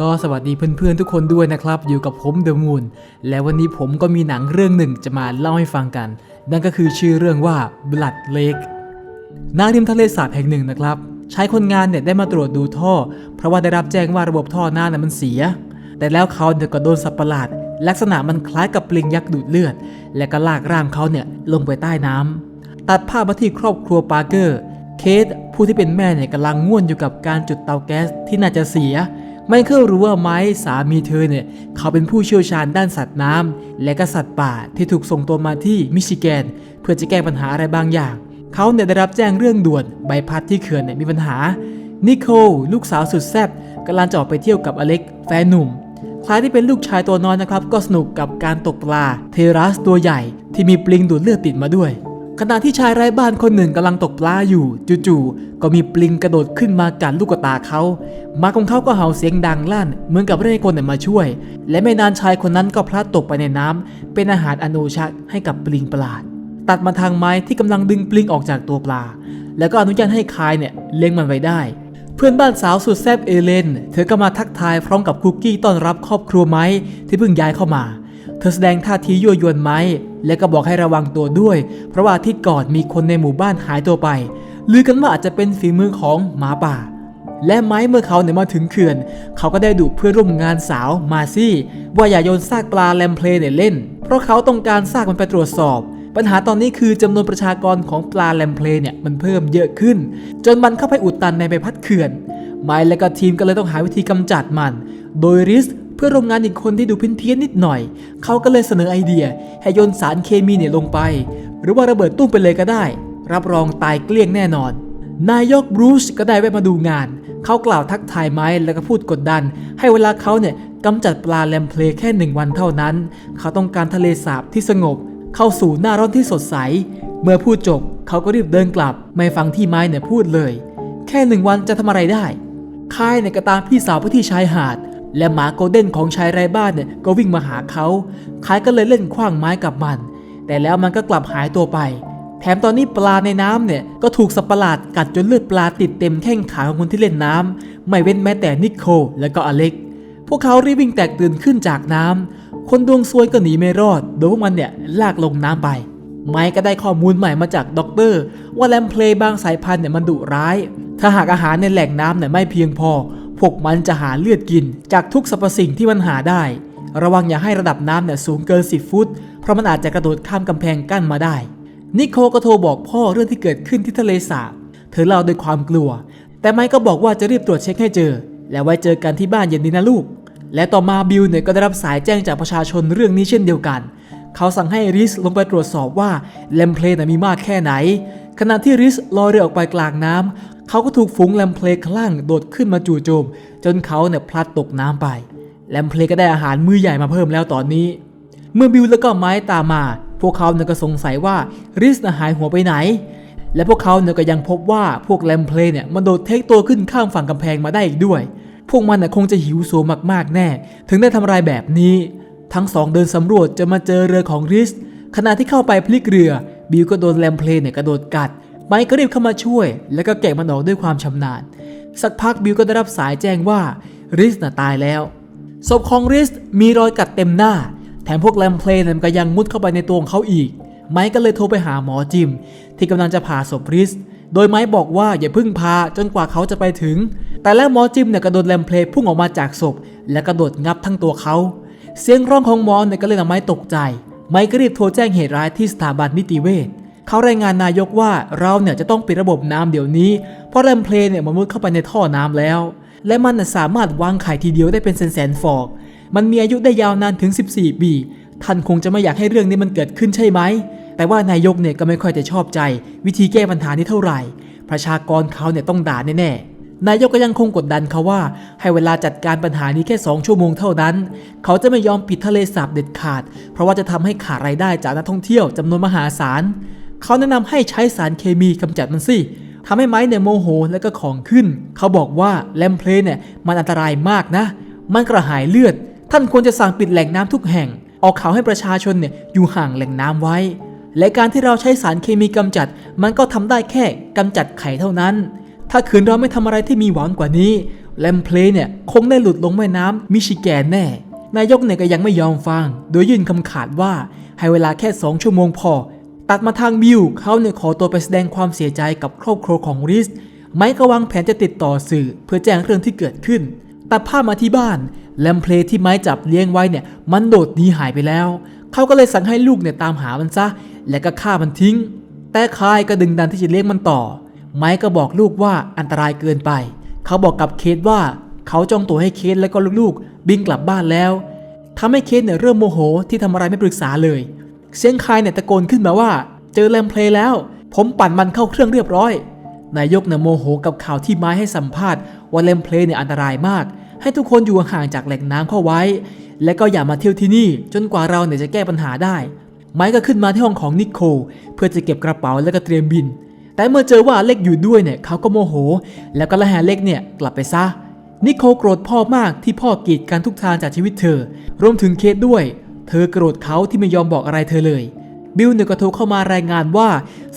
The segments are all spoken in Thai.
ก็สวัสดีเพื่อนๆทุกคนด้วยนะครับ อยู่กับผมเดอะมูนและวันนี้ผมก็มีหนังเรื่องหนึ่งจะมาเล่าให้ฟังกัน นั่นก็คือชื่อเรื่องว่า Blood Lake ณริมทะเลสาบแห่งหนึ่งนะครับ ใชายคนงานเนี่ยได้มาตรวจดูท่อ เพราะว่าได้รับแจ้งว่าระบบท่อหน้าน่ะมันเสีย แต่แล้วเขาเนี่ยก็โดนสัตว์ประหลาด ลักษณะมันคล้ายกับปลิงยักษ์ดูดเลือด และก็ลากร่างเขาเนี่ยลงไปใต้น้ำตัดภาพมาที่ครอบครัวปาร์เกอร์ เคสผู้ที่เป็นแม่เนี่ยกำลังง่วนอยู่กับการจุดเตาแก๊สที่น่าจะเสีย ไมเคยรู้ว่าไม้สามีเธอเนี่ย เขาเป็นผู้เชี่ยวชาญด้านสัตว์น้ำและก็สัตว์ป่าที่ถูกส่งตัวมาที่มิชิแกน เพื่อจะแก้ปัญหาอะไรบางอย่าง เขาเนี่ยได้รับแจ้งเรื่องด่วนใบพัดที่เขื่อนเนี่ยมีปัญหา นิโคลลูกสาวสุดแซ่บกำลังจะออกไปเที่ยวกับอเล็กแฟนหนุ่มคล้ายที่เป็นลูกชายตัวน้อยนะครับ ก็สนุกกับการตกปลาเทรัสตัวใหญ่ที่มีปลิงดูดเลือดติดมาด้วย ขณะที่ชายไร้บ้านคนหนึ่งกำลังตกปลาอยู่จู่ๆก็มีปลิงกระโดดขึ้นมากัดลูกตาเขามาของเขาก็เห่าเสียงดังลั่น เหมือนกับเรียกคนมาช่วย และไม่นานชายคนนั้นก็พลัดตกไปในน้ำเป็นอาหารอโนชะให้กับปลิงประหลาด ตัดมาทางไม้ที่กำลังดึงปลิงออกจากตัวปลา แล้วก็อนุญาตให้คายเนี่ยเลี้ยงมันไว้ได้ เพื่อนบ้านสาวสุดแซ่บเอเลน เธอก็มาทักทายพร้อมกับคุกกี้ต้อนรับครอบครัวไม้ที่เพิ่งย้ายเข้ามา ธอแสดงท่าทียั่วยวนไม้และก็บอกให้ระวังตัวด้วย เพราะว่าทิตย์ก่อนมีคนในหมู่บ้านหายตัวไป ลือกันว่าอาจจะเป็นฝีมือของหมาป่า และไม้เมื่อเขาเนี่ยมาถึงเขื่อน เขาก็ได้ดุเพื่อนร่วมงานสาวมาซี่ ว่าอย่าโยนซากปลาแลมเพลเนี่ยเล่น เพราะเขาต้องการซากมันไปตรวจสอบ ปัญหาตอนนี้คือจำนวนประชากรของปลาแลมเพลเนี่ยมันเพิ่มเยอะขึ้น จนมันเข้าไปอุดตันในใบพัดเขื่อน ไมล์และก็ทีมก็เลยต้องหาวิธีกำจัดมัน โดยริส เพื่อนร่วมงานอีกคนที่ดูพินเพี้ยนนิดหน่อย เขาก็เลยเสนอไอเดีย ให้โยนสารเคมีเนี่ยลงไป หรือว่าระเบิดตุ้มไปเลยก็ได้ รับรองตายเกลี้ยงแน่นอน นายกบรูซก็ได้แวะมาดูงาน เขากล่าวทักทายไม้แล้วก็พูดกดดัน ให้เวลาเขาเนี่ยกำจัดปลาแลมเพลแค่หนึ่งวันเท่านั้น เขาต้องการทะเลสาบที่สงบ เข้าสู่หน้าร้อนที่สดใส เมื่อพูดจบเขาก็รีบเดินกลับ ไม่ฟังที่ไม้เนี่ยพูดเลย แค่หนึ่งวันจะทำอะไรได้คายเนี่ยก็ตามพี่สาวไปที่ชายหาด และหมาโกลเด้นของชายไร้บ้านเนี่ยก็วิ่งมาหาเขาคายก็เลยเล่นขว้างไม้กับมัน แต่แล้วมันก็กลับหายตัวไป แถมตอนนี้ปลาในน้ำเนี่ยก็ถูกสัตว์ประหลาดกัดจนเลือดปลาติดเต็มแข้งขาของคนที่เล่นน้ำไม่เว้นแม้แต่นิโคลและก็อเล็ก พวกเขารีบวิ่งแตกตื่นขึ้นจากน้ำคนดวงซวยก็หนีไม่รอดโดยพวกมันเนี่ยลากลงน้ำไปไมค์ก็ได้ข้อมูลใหม่มาจากด็อกเตอร์ว่าแลมเพลย์บางสายพันธุ์เนี่ยมันดุร้าย ถ้าหากอาหารในแหล่งน้ำเนี่ยไม่เพียงพอ วกมันจะหาเลือดกิน จากทุกสรรพสิ่งที่มันหาได้ ระวังอย่าให้ระดับน้ำเนี่ยสูงเกิน 10 ฟุต เพราะมันอาจจะกระโดดข้ามกำแพงกั้นมาได้ นิโคก็โทรบอกพ่อเรื่องที่เกิดขึ้นที่ทะเลสาบ เธอเล่าด้วยความกลัว แต่ไมค์ก็บอกว่าจะรีบตรวจเช็คให้เจอ และไว้เจอกันที่บ้านเย็นนี้นะลูก และต่อมาบิลเนี่ยก็ได้รับสายแจ้งจากประชาชนเรื่องนี้เช่นเดียวกัน เขาสั่งให้ริสลงไปตรวจสอบว่าแลมเพลนมีมากแค่ไหน ขณะที่ริสลอยเรือออกไปกลางน้ำเขาก็ถูกฝูงแลมเพลคลั่งโดดขึ้นมาจู่โจม จนเขาเนี่ยพลัดตกน้ำไป แลมเพลก็ได้อาหารมื้อใหญ่มาเพิ่มแล้วตอนนี้ เมื่อบิลแล้วก็ไม้ตามมา พวกเขาเนี่ยก็สงสัยว่าริสหายหัวไปไหน และพวกเขาเนี่ยก็ยังพบว่าพวกแลมเพลเนี่ยมันโดดเทคตัวขึ้นข้ามฝั่งกำแพงมาได้อีกด้วย พวกมันน่ะคงจะหิวโซมากๆแน่ ถึงได้ทำลายแบบนี้ ทั้งสองเดินสำรวจจะมาเจอเรือของริสขณะที่เข้าไปพลิกเรือ บิลก็โดนแลมเพลเนี่ยกระโดดกัด ไมค์ก็รีบเข้ามาช่วย แล้วก็แกะมันออกด้วยความชำนาญ สักพักบิลก็ได้รับสายแจ้งว่าริสน่ะตายแล้ว ศพของริสมีรอยกัดเต็มหน้า แถมพวกแลมเพลนก็ยังมุดเข้าไปในตัวของเขาอีก ไมค์ก็เลยโทรไปหาหมอจิม ที่กำลังจะผ่าศพริส โดยไมค์บอกว่าอย่าพิ่งพาจนกว่าเขาจะไปถึง แต่แล้วหมอจิมเนี่ยกระโดดแลมเพลพุ่งออกมาจากศพ และกระโดดงับทั้งตัวเขา เสียงร้องของหมอเนี่ยก็เลยทำให้ตกใจ ไมค์ก็รีบโทรแจ้งเหตุร้ายที่สถาบันนิติเวชเขารายงานนายกว่าเราเนี่ยจะต้องปิดระบบน้ำเดี๋ยวนี้ เพราะแรมเพลนเนี่ยมันมุดเข้าไปในท่อน้ำแล้ว และมันน่ะสามารถวางไข่ทีเดียวได้เป็นแสนๆฟอกมันมีอายุได้ยาวนานถึง 14 ปี ท่านคงจะไม่อยากให้เรื่องนี้มันเกิดขึ้นใช่ไหม แต่ว่านายกเนี่ยก็ไม่ค่อยจะชอบใจ วิธีแก้ปัญหานี้เท่าไหร่ ประชากรเขาเนี่ยต้องด่าแน่ๆ นายกก็ยังคงกดดันเขาว่า ให้เวลาจัดการปัญหานี้แค่2ชั่วโมงเท่านั้น เขาจะไม่ยอมปิดทะเลสาบเด็ดขาด เพราะว่าจะทำให้ขาดรายได้จากนักท่องเที่ยวจำนวนมหาศาล เขาแนะนำให้ใช้สารเคมีกำจัดมันสิทำให้ไม้เนี่ยโมโหแล้วก็ของขึ้น เขาบอกว่าแลมเพลเนี่ยมันอันตรายมากนะ มันกระหายเลือด ท่านควรจะสั่งปิดแหล่งน้ำทุกแห่ง ออกข่าวให้ประชาชนเนี่ยอยู่ห่างแหล่งน้ำไว้ และการที่เราใช้สารเคมีกำจัด มันก็ทำได้แค่กำจัดไข่เท่านั้น ถ้าคืนเราไม่ทำอะไรที่มีหวังกว่านี้แลมเพลย์เนี่ยคงได้หลุดลงแม่น้ำมิชิแกนแน่ นายกเนี่ยก็ยังไม่ยอมฟัง โดยยื่นคำขาดว่าให้เวลาแค่ 2 ชั่วโมงพอ ตัดมาทางบิวเขาเนี่ยขอตัวไปแสดงความเสียใจกับครอบครัวของริส ไมค์ก็วางแผนจะติดต่อสื่อเพื่อแจ้งเรื่องที่เกิดขึ้น ตัดภาพมาที่บ้านแลมเพลย์ที่ไม้จับเลี้ยงไว้เนี่ยมันโดดหนีหายไปแล้ว เขาก็เลยสั่งให้ลูกเนี่ยตามหามันซะ และก็ฆ่ามันทิ้ง แต่คายก็ดึงดันที่จะเลี้ยงมันต่อ ไม้ก็บอกลูกว่าอันตรายเกินไป เขาบอกกับเคสว่าเขาจองตัวให้เคสและก็ลูกๆ บินกลับบ้านแล้วทำให้เคสเนี่ยเริ่มโมโหที่ทำอะไรไม่ปรึกษาเลยเสียงคายเนี่ยตะโกนขึ้นมาว่า เจอแลมเพลย์แล้ว ผมปั่นมันเข้าเครื่องเรียบร้อย นายกเนี่ยโมโหกับข่าวที่ไม้ให้สัมภาษณ์ว่าเลมเพลย์เนี่ยอันตรายมาก ให้ทุกคนอยู่ห่างจากแหล่งน้ำเข้าไว้ และก็อย่ามาเที่ยวที่นี่ จนกว่าเราเนี่ยจะแก้ปัญหาได้ ไม้ก็ขึ้นมาที่ห้องของนิโคลเพื่อจะเก็บกระเป๋าและก็เตรียมบิน แต่เมื่อเจอว่าอเล็กอยู่ด้วยเนี่ยเขาก็โมโห แล้วก็ละแหเล็กเนี่ยกลับไปซะ นิโคลโกรธพ่อมากที่พ่อกีดกันทุกทางจากชีวิตเธอ รวมถึงเคสด้วย เธอโกรธเขาที่ไม่ยอมบอกอะไรเธอเลย บิลเนี่ยก็โทรเข้ามารายงานว่า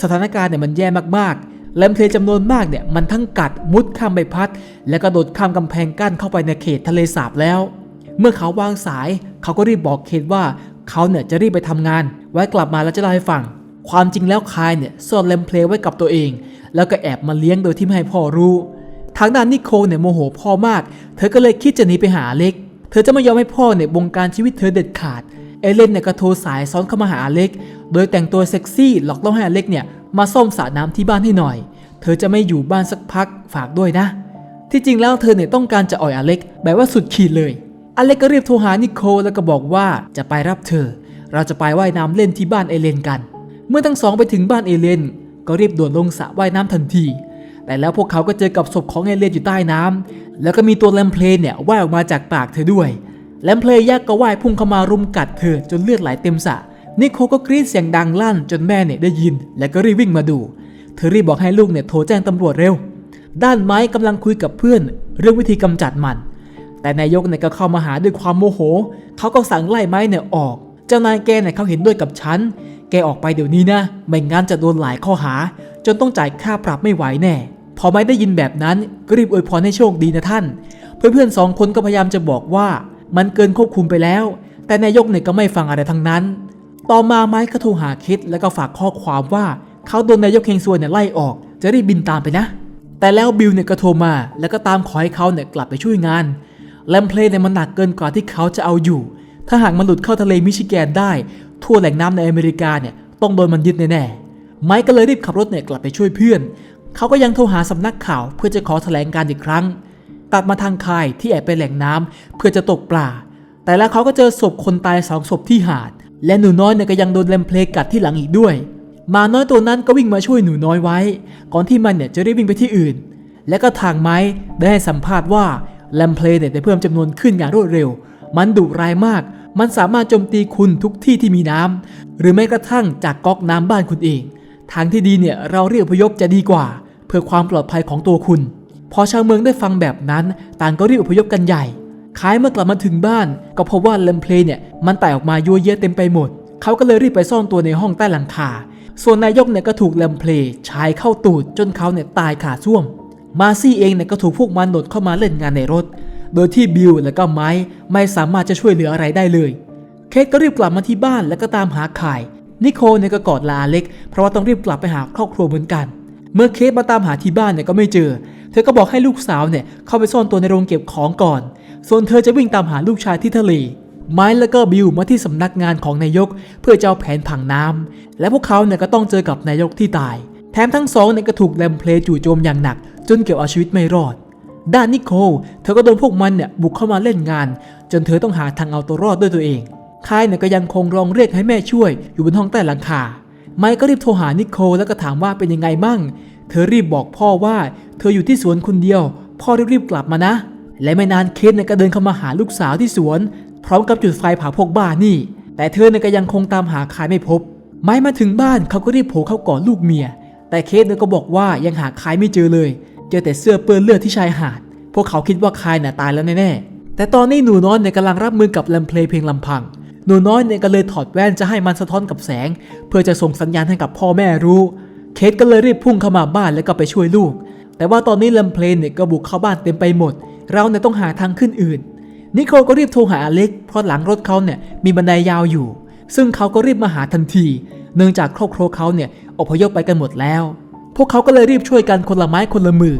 สถานการณ์เนี่ยมันแย่มากๆแลมเพลจำนวนมากเนี่ยมันทั้งกัดมุดข้ามใบพัด และก็โดดข้ามกำแพงกั้นเข้าไปในเขตทะเลสาบแล้ว เมื่อเขาวางสาย เขาก็รีบบอกเคทว่าเขาเนี่ยจะรีบไปทำงาน ไว้กลับมาแล้วจะเล่าให้ฟัง ความจริงแล้วคายเนี่ยซ่อนแลมเพลไว้กับตัวเอง แล้วก็แอบมาเลี้ยงโดยที่ไม่ให้พ่อรู้ ทางด้านนิโคลเนี่ยโมโหพ่อมาก เธอก็เลยคิดจะหนีไปหาเล็ก เธอจะไม่ยอมให้พ่อเนี่ยบงการชีวิตเธอเด็ดขาด เอเลนเนี่ยก็โทรสายซ้อนเข้ามาหาเล็ก โดยแต่งตัวเซ็กซี่หลอกล่อให้เล็กเนี่ยมาซ่อมสระน้ำที่บ้านให้หน่อย เธอจะไม่อยู่บ้านสักพักฝากด้วยนะ ที่จริงแล้วเธอเนี่ยต้องการจะอ่อยอเล็กแบบว่าสุดขีดเลย อเล็กก็รีบโทรหานิโคลแล้วก็บอกว่าจะไปรับเธอ เราจะไปว่ายน้ำเล่นที่บ้านเอเลนกัน เมื่อทั้งสองไปถึงบ้านเอเลน ก็รีบโดดลงสระว่ายน้ำทันที แต่แล้วพวกเขาก็เจอกับศพของเอเลนอยู่ใต้น้ำแล้วก็มีตัวแลมเพลนเนี่ยว่ายออกมาจากปากเธอด้วย แลมเพลย์ยักษ์ก็ว่ายพุ่งเข้ามารุมกัดเธอจนเลือดไหลเต็มสระ นิโคก็กรีดเสียงดังลั่นจนแม่เนี่ยได้ยิน และก็รีบวิ่งมาดู เธอรีบบอกให้ลูกเนี่ยโทรแจ้งตำรวจเร็ว ด้านไม้กำลังคุยกับเพื่อน เรื่องวิธีกำจัดมัน แต่นายกเนี่ยก็เข้ามาหาด้วยความโมโห เขาก็สั่งไล่ไม้เนี่ยออก เจ้านายแกเนี่ยเขาเห็นด้วยกับฉัน แกออกไปเดี๋ยวนี้นะ ไม่งั้นจะโดนหลายข้อหา จนต้องจ่ายค่าปรับไม่ไหวแน่ พอไม้ได้ยินแบบนั้นก็รีบอวยพรให้โชคดีนะท่าน เพื่อนๆสองคนก็พยายามจะบอกว่ามันเกินควบคุมไปแล้ว แต่นายกเนี่ยก็ไม่ฟังอะไรทั้งนั้น ต่อมาไม้ก็โทรหาคิดแล้วก็ฝากข้อความว่าเขาโดนนายกเฮงซวนเนี่ยไล่ออก จะรีบบินตามไปนะ แต่แล้วบิลเนี่ยก็โทรมา แล้วก็ตามขอให้เขาเนี่ยกลับไปช่วยงานแลมเพลย์เนี่ยมันหนักเกินกว่าที่เขาจะเอาอยู่ ถ้าหากมันหลุดเข้าทะเลมิชิแกนได้ ทั่วแหล่งน้ำในอเมริกาเนี่ยต้องโดนมันยึดแน่ๆไมค์ก็เลยรีบขับรถเนี่ยกลับไปช่วยเพื่อน เขาก็ยังโทรหาสำนักข่าวเพื่อจะขอแถลงการอีกครั้ง ตัดมาทางคายที่แอบไปแหล่งน้ำเพื่อจะตกปลา แต่แล้วเขาก็เจอศพคนตายสองศพที่หาด และหนูน้อยเนี่ยก็ยังโดนแลมเพลกัดที่หลังอีกด้วยมาน้อยตัวนั้นก็วิ่งมาช่วยหนูน้อยไว้ ก่อนที่มันเนี่ยจะรีบวิ่งไปที่อื่น และก็ทางไม้ได้ให้สัมภาษณ์ว่าแลมเพลเนี่ยได้เพิ่มจำนวนขึ้นอย่างรวดเร็ว มันดุร้ายมาก มันสามารถโจมตีคุณทุกที่ที่มีน้ำหรือแม้กระทั่งจากก๊อกน้ำบ้านคุณเอง ทางที่ดีเนี่ยเราเรียกพยพจะดีกว่า เพื่อความปลอดภัยของตัวคุณ พอชาวเมืองได้ฟังแบบนั้น ต่างก็รีบอพยพกันใหญ่คล้ายเมื่อกลับมาถึงบ้าน ก็พบว่าแลมเพลเนี่ยมันแตกออกมายั่วเยะเต็มไปหมด เขาก็เลยรีบไปซ่อนตัวในห้องใต้หลังคา ส่วนนายกเนี่ยก็ถูกแลมเพลชายเข้าตูดจนเขาเนี่ยตายขาซ่วม มาซี่เองเนี่ยก็ถูกพวกมันโดดเข้ามาเล่นงานในรถ โดยที่บิลและก็ไม้ไม่สามารถจะช่วยเหลืออะไรได้เลย เคทก็รีบกลับมาที่บ้านแล้วก็ตามหาข่ายนิโคลเนี่ยก็กอดลาอเล็ก เพราะว่าต้องรีบกลับไปหาครอบครัวเหมือนกัน เมื่อเคทมาตามหาที่บ้านเนี่ยก็ไม่เจอ เธอก็บอกให้ลูกสาวเนี่ยเข้าไปซ่อนตัวในโรงเก็บของก่อน ส่วนเธอจะวิ่งตามหาลูกชายที่ทะเลไม้และก็บิลมาที่สำนักงานของนายก เพื่อจะเอาแผนผังน้ำและพวกเขาเนี่ยก็ต้องเจอกับนายกที่ตาย แถมทั้งสองเนี่ยก็ถูกแลมเพลจู่โจมอย่างหนัก จนเกือบเอาชีวิตไม่รอด ด้านนิโคลเธอก็โดนพวกมันเนี่ยบุกเข้ามาเล่นงาน จนเธอต้องหาทางเอาตัวรอดด้วยตัวเองคายเนี่ยก็ยังคงร้องเรียกให้แม่ช่วยอยู่บนห้องใต้หลังคา ไมค์ก็รีบโทรหานิโคลแล้วก็ถามว่าเป็นยังไงบ้างเธอรีบบอกพ่อว่าเธออยู่ที่สวนคนเดียว พ่อรีบๆกลับมานะ และไม่นานเคนเนี่ยก็เดินเข้ามาหาลูกสาวที่สวน พร้อมกับจุดไฟเผาพวกบ้านี่ แต่เธอเนี่ยก็ยังคงตามหาคายไม่พบ ไม้มาถึงบ้านเขาก็รีบโผล่เข้ากอดลูกเมีย แต่เคสเนี่ยก็บอกว่ายังหาคายไม่เจอเลย เจอแต่เสื้อเปื้อนเลือดที่ชายหาด พวกเขาคิดว่าคายน่ะตายแล้วแน่ๆ แต่ตอนนี้หนูน้อยเนี่ยกำลังรับมือกับลมเพลย์เพียงลำพัง หนูน้อยเนี่ยก็เลยถอดแว่นจะให้มันสะท้อนกับแสง เพื่อจะส่งสัญญาณให้กับพ่อแม่รู้ เคสก็เลยรีบพุ่งเข้ามาบ้านแล้วก็ไปช่วยลูก แต่ว่าตอนนี้ลมเพลย์เนี่ยก็บุกเข้าบ้านเต็มไปหมด เราเนี่ยต้องหาทางขึ้นอื่น นิโคลก็รีบโทรหาอเล็ก เพราะหลังรถเขาเนี่ยมีบันไดยาวอยู่ ซึ่งเขาก็รีบมาหาทันที เนื่องจากครอบครัวเขาเนี่ยอพยพไปกันหมดแล้ว พวกเขาก็เลยรีบช่วยกันคนละไม้คนละมือ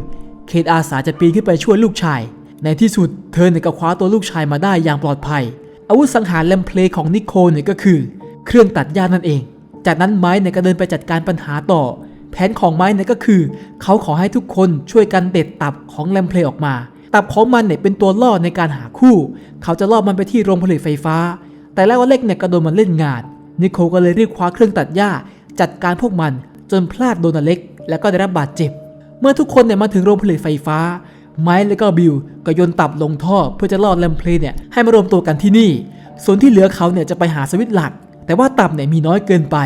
เคทอาสาจะปีนขึ้นไปช่วยลูกชาย ในที่สุดเธอเนี่ยก็คว้าตัวลูกชายมาได้อย่างปลอดภัย อาวุธสังหารแลมเพลของนิโคลเนี่ยก็คือ เครื่องตัดหญ้านั่นเอง จากนั้นไม้เนี่ยก็เดินไปจัดการปัญหาต่อ แผนของไม้เนี่ยก็คือ เขาขอให้ทุกคนช่วยกันเด็ดตับของแลมเพลออกมา ตับของมันเนี่ยเป็นตัวล่อในการหาคู่ เขาจะล่อมันไปที่โรงผลิตไฟฟ้า แต่แล้วเล็กเนี่ยก็โดนมันเล่นงาน นิโคลก็เลยรีบคว้าเครื่องตัดหญ้าจัดการพวกมันจนพลาดโดนอเล็ก แล้วก็ได้รับบาดเจ็บ เมื่อทุกคนเนี่ยมาถึงโรงผลิตไฟฟ้า ไม้และก็บิลก็โยนตับลงท่อเพื่อจะล่อแลมเพลเนี่ยให้มารวมตัวกันที่นี่ ส่วนที่เหลือเขาเนี่ยจะไปหาสวิตช์หลัก แต่ว่าตับเนี่ยมีน้อยเกินไป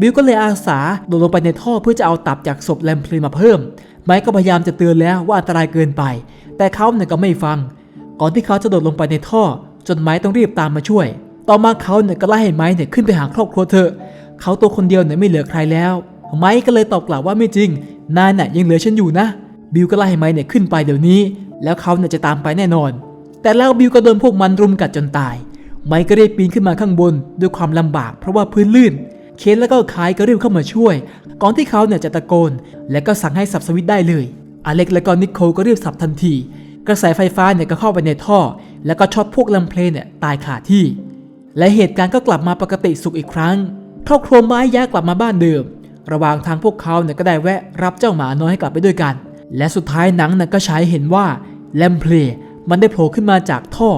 บิลก็เลยอาสาโดดลงไปในท่อเพื่อจะเอาตับจากศพแลมเพลมาเพิ่ม ไม้ก็พยายามจะเตือนแล้วว่าอันตรายเกินไป แต่เขาเนี่ยก็ไม่ฟัง ก่อนที่เขาจะโดดลงไปในท่อ จนไม้ต้องรีบตามมาช่วย ต่อมาเขาเนี่ยก็ไล่ให้ไม้เนี่ยขึ้นไปหาครอบครัวเธอเขาตัวคนเดียวเนี่ยไม่เหลือใครแล้ว ไม้ก็เลยตอบกลับว่าไม่จริง นายน่ะยังเหลือฉันอยู่นะ บิลก็ไล่ให้ไม้เนี่ยขึ้นไปเดี๋ยวนี้ แล้วเขาเนี่ยจะตามไปแน่นอน แต่แล้วบิลก็โดนพวกมันรุมกัดจนตาย ไม้ก็รีบปีนขึ้นมาข้างบน ด้วยความลำบากเพราะว่าพื้นลื่น เคนแล้วก็คายก็รีบเข้ามาช่วย ก่อนที่เขาเนี่ยจะตะโกน และก็สั่งให้สับสวิตได้เลย อเล็กและก็นิโคลก็รีบสับทันที กระแสไฟฟ้าเนี่ยก็เข้าไปในท่อ แล้วก็ช็อตพวกลำเพลเนี่ยตายขาที่ และเหตุการณ์ก็กลับมาปกติสุขอีกครั้งครอบครัวไม้ย้ายกลับมาบ้านเดิม ระหว่างทางพวกเขาเนี่ยก็ได้แวะรับเจ้าหมาน้อยให้กลับไปด้วยกัน และสุดท้ายหนังน่ะก็ให้เห็นว่าแลมเพลมันได้โผล่ขึ้นมาจากท่อ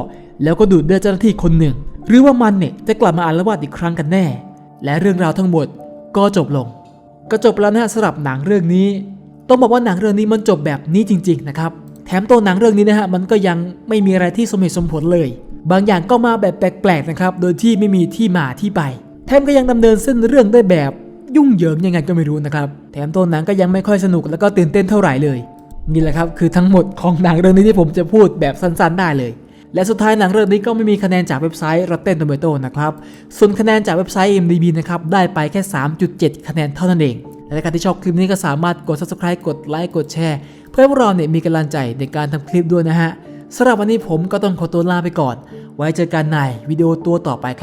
แล้วก็ดูดเลือดเจ้าหน้าที่คนหนึ่ง หรือว่ามันเนี่ยจะกลับมาอาละวาดอีกครั้งกันแน่ และเรื่องราวทั้งหมดก็จบลง ก็จบแล้วนะฮะสำหรับหนังเรื่องนี้ ต้องบอกว่าหนังเรื่องนี้มันจบแบบนี้จริง ๆ นะครับ แถมตัวหนังเรื่องนี้นะฮะมันก็ยังไม่มีอะไรที่สมเหตุสมผลเลย บางอย่างก็มาแบบแปลกๆนะครับ โดยที่ไม่มีที่มาที่ไป แถมก็ยังดำเนินเส้นเรื่องได้แบบ ยุ่งเหยิงยังไงก็ไม่รู้นะครับ แถมตัวหนังก็ยังไม่ค่อยสนุกแล้วก็ตื่นเต้นเท่าไหร่เลย นี่แหละครับคือทั้งหมดของหนังเรื่องนี้ที่ผมจะพูดแบบสั้นๆได้เลย และสุดท้ายหนังเรื่องนี้ก็ไม่มีคะแนนจากเว็บไซต์ Rotten Tomato นะครับ ส่วนคะแนนจากเว็บไซต์ IMDb นะครับได้ไปแค่ 3.7 คะแนนเท่านั้นเองและถ้าใครที่ชอบคลิปนี้ก็สามารถกด subscribe กดไลค์กดแชร์ เพื่อให้พวกเราเนี่ยมีกำลังใจในการทำคลิปด้วยนะฮะสำหรับวันนี้ผมก็ต้องขอตัวลาไปก่อน ไว้เจอกันในวิดีโอตัวต่อไปครับ